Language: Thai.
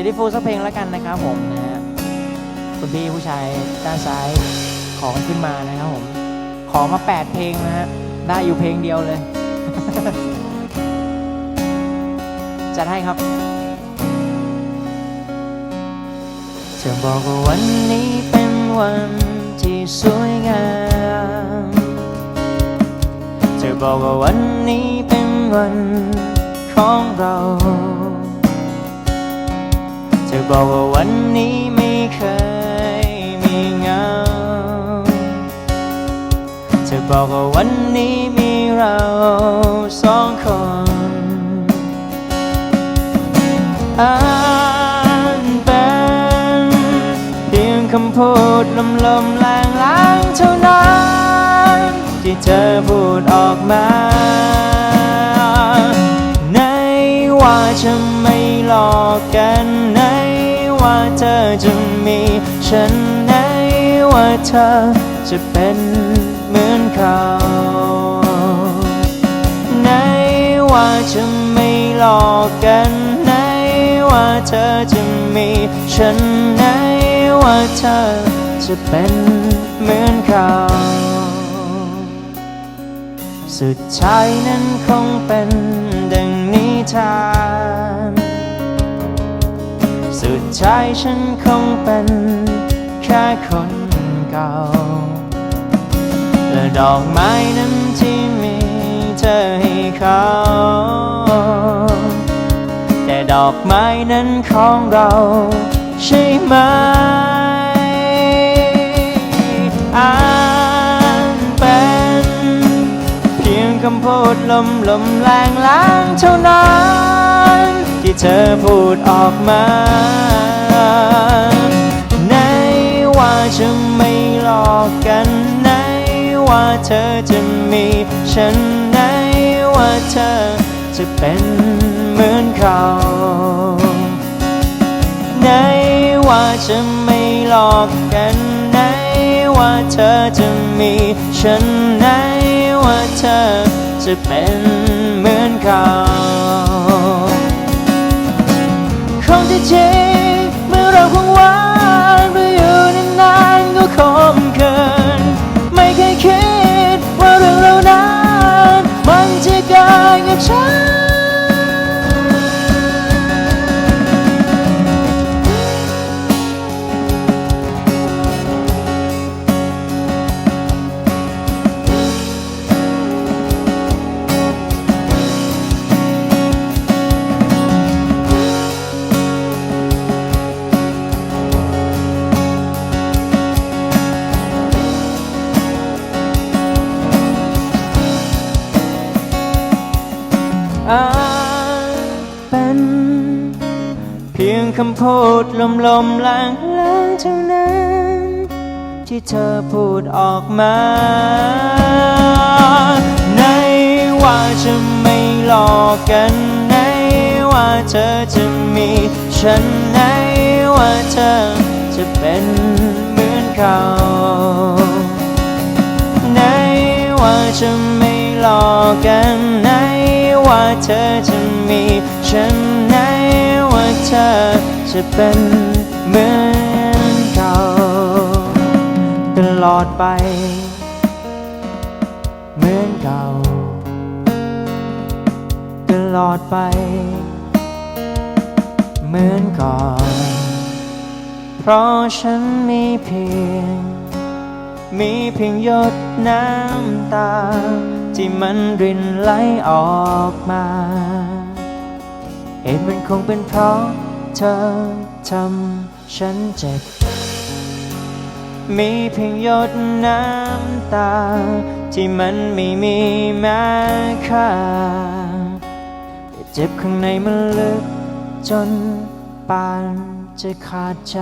ซิลิฟูสักเพลงแล้วกันนะครับผมนะฮะคุณพี่ผู้ชายด้านซ้ายขอขึ้นมานะครับผมขอมา 8 เพลงนะฮะได้อยู่เพลงเดียวเลย จัดให้ครับเธอบอกว่าวันนี้เป็นวันที่สวยงามเธอบอกว่าวันนี้เป็นวันของเรา เธอบอกว่าวันนี้ไม่เคยมีเงา เธอบอกว่าวันนี้มีเราสองคนอ่านเป็นเพียงคำพูดลมลมๆแรงล้างๆเท่านั้น ที่เธอพูดออกมา หลอกกันในว่าเธอจะมี ฉันในว่าเธอจะเป็นเหมือนเขาในว่าจะไม่หลอกกันในว่าเธอจะมี ฉันในว่าเธอจะเป็นเหมือนเขาสุดท้ายนั้นคงเป็นดังนิทาน สุดท้ายฉันคงเป็นแค่คนเก่า และดอกไม้นั้นที่มีเธอให้เขา แต่ดอกไม้นั้นของเราใช่ไหมอ่านเป็นเพียงคำพูดลมลมๆแรงล้างเท่านั้น ที่เธอพูดออกมาในว่าจะไม่หลอกกันในว่าเธอจะมีฉันในว่าเธอจะเป็นเหมือนเขาในว่าจะไม่หลอกกันในว่าเธอจะมีฉันในว่าเธอจะเป็นเหมือนเขา คง อาจเป็น เพียงคำพูดลมลมๆแรงแรงๆเท่านั้น ที่เธอพูดออกมา ในว่าจะไม่หลอกกันในว่าเธอจะมีฉันในว่าเธอจะเป็นเหมือนเขาในว่าจะไม่หลอกกันใน ว่าเธอจะมีฉันในว่าเธอจะเป็นเหมือนเขาตลอดไป เหมือนเก่าตลอดไป เหมือนก่อน เพราะฉันมีเพียง มีเพียงหยดน้ำตา ที่มันรินไหลออกมา เหตุมันคงเป็นเพราะเธอทำฉันเจ็บ มีเพียงหยดน้ำตา ที่มันไม่มีแม้ค่าแต่เจ็บข้างในมันลึกจนปานจะขาดใจ